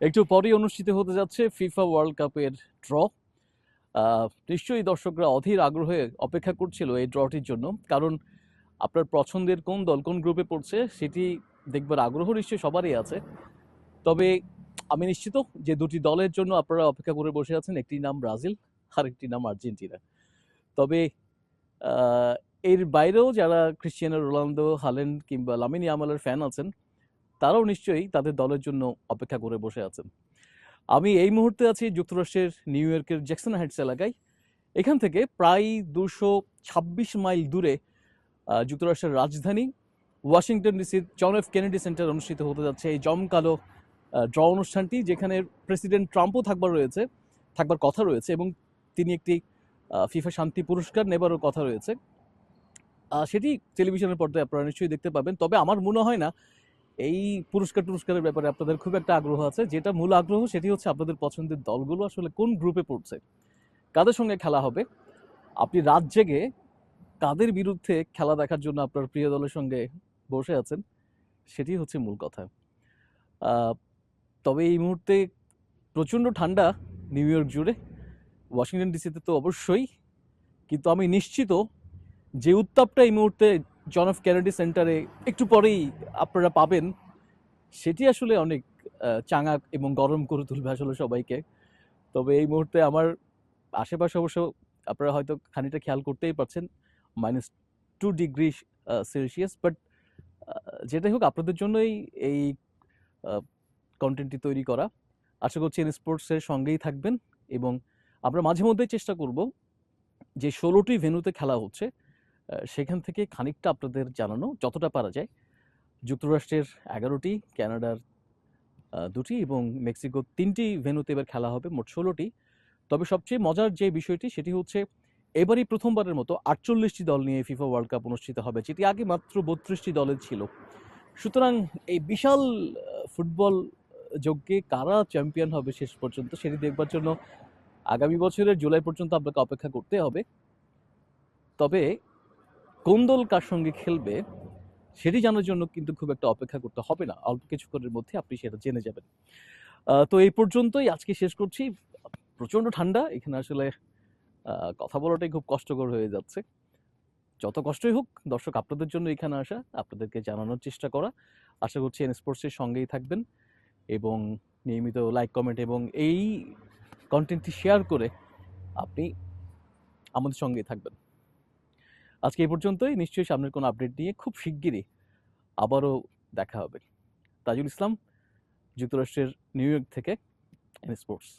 একটু পরেই অনুষ্ঠিত হতে যাচ্ছে ফিফা ওয়ার্ল্ড কাপের ড্র। নিশ্চয়ই দর্শকরা অধীর আগ্রহে অপেক্ষা করছিল এই ড্রটির জন্য। কারণ আপনার পছন্দের কোন দল, কোন গ্রুপে পড়ছে সেটি দেখবার আগ্রহ নিশ্চয়ই সবারই আছে। তবে আমি নিশ্চিত যে দুটি দলের জন্য আপনারা অপেক্ষা করে বসে আছেন, একটি নাম ব্রাজিল আর একটি নাম আর্জেন্টিনা। তবে এর বাইরেও যারা ক্রিশ্চিয়ানো রোনালদো হালেন্ড কিংবা লামিনী আমালের ফ্যান আছেন তারাও নিশ্চয়ই তাদের দলের জন্য অপেক্ষা করে বসে আছেন। আমি এই মুহূর্তে আছি যুক্তরাষ্ট্রের নিউ ইয়র্কের জ্যাকসন হাইটস এলাকায়। এখান থেকে প্রায় দুশো ছাব্বিশ মাইল দূরে যুক্তরাষ্ট্রের রাজধানী ওয়াশিংটন ডিসির জন এফ কেনেডি সেন্টার অনুষ্ঠিত হতে যাচ্ছে এই জমকালো ড্র অনুষ্ঠানটি, যেখানে প্রেসিডেন্ট ট্রাম্পও থাকবার রয়েছে, থাকবার কথা রয়েছে এবং তিনি একটি ফিফা শান্তি পুরস্কার নেবারও কথা রয়েছে। সেটি টেলিভিশনের পর্দায় আপনারা নিশ্চয়ই দেখতে পাবেন। তবে আমার মনে হয় না এই পুরস্কার টুরস্কারের ব্যাপারে আপনাদের খুব একটা আগ্রহ আছে। যেটা মূল আগ্রহ সেটি হচ্ছে আপনাদের পছন্দের দলগুলো আসলে কোন গ্রুপে পড়ছে, কাদের সঙ্গে খেলা হবে, আপনি রাত জেগে কাদের বিরুদ্ধে খেলা দেখার জন্য আপনার প্রিয় দলের সঙ্গে বসে আছেন, সেটি হচ্ছে মূল কথা। তবে এই মুহূর্তে প্রচণ্ড ঠান্ডা নিউ ইয়র্ক জুড়ে, ওয়াশিংটন ডিসিতে তো অবশ্যই, কিন্তু আমি নিশ্চিত যে উত্তাপটা এই মুহূর্তে জন অফ ক্যানেডি সেন্টারে একটু পরেই আপনারা পাবেন। সেটি আসলে অনেক চাঙা এবং গরম করে তুলবে আসলে সবাইকে। তবে এই মুহূর্তে আমার আশেপাশে অবশ্য আপনারা হয়তো খানিকটা খেয়াল করতেই পারছেন minus two degree Celsius but যেটাই হোক আপনাদের জন্যই এই কন্টেন্টটি তৈরি করা। আশা করছি এন স্পোর্টসের সঙ্গেই থাকবেন এবং আমরা মাঝে মধ্যেই চেষ্টা করব যে ষোলোটি ভেন্যুতে খেলা হচ্ছে। সেখান থেকে খানিকটা আপনাদের জানানো যতটা পারা যায়। যুক্তরাষ্ট্রের এগারোটি কানাডার আহ, দুটি এবং মেক্সিকোর তিনটি ভেনুতে এবার খেলা হবে মোট ষোলোটি। তবে সবচেয়ে মজার যে বিষয়টি সেটি হচ্ছে এবারই প্রথমবারের মতো আটচল্লিশটি দল নিয়ে ফিফা ওয়ার্ল্ড কাপ অনুষ্ঠিত হবে যেটি আগে মাত্র বত্রিশটি দলের ছিল। সুতরাং এই বিশাল ফুটবল যজ্ঞে কারা চ্যাম্পিয়ন হবে শেষ পর্যন্ত সেটি দেখবার জন্য আগামী বছরের জুলাই পর্যন্ত আপনাকে অপেক্ষা করতে হবে। তবে কোন দল কার সঙ্গে খেলবে, সেটি জানার জন্য কিন্তু খুব একটা অপেক্ষা করতে হবে না। অল্প কিছুক্ষণের মধ্যে আপনি সেটা জেনে যাবেন। তো এই পর্যন্তই আজকে শেষ করছি। প্রচণ্ড ঠান্ডা, এখানে আসলে কথা বলাটাই খুব কষ্টকর হয়ে যাচ্ছে। যত কষ্টই হোক, দর্শক আপনাদের জন্য এখানে আসা, আপনাদেরকে জানানোর চেষ্টা করা। আশা করছি এন স্পোর্টসের সঙ্গেই থাকবেন এবং নিয়মিত লাইক কমেন্ট এবং এই কন্টেন্টটি শেয়ার করে আপনি আমাদের সঙ্গেই থাকবেন। আজকে এই পর্যন্তই। নিশ্চয়ই সামনের কোনো আপডেট নিয়ে খুব শিগগিরই আবারও দেখা হবে। তাজুল ইসলাম, যুক্তরাষ্ট্রের নিউ ইয়র্ক থেকে স্পোর্টস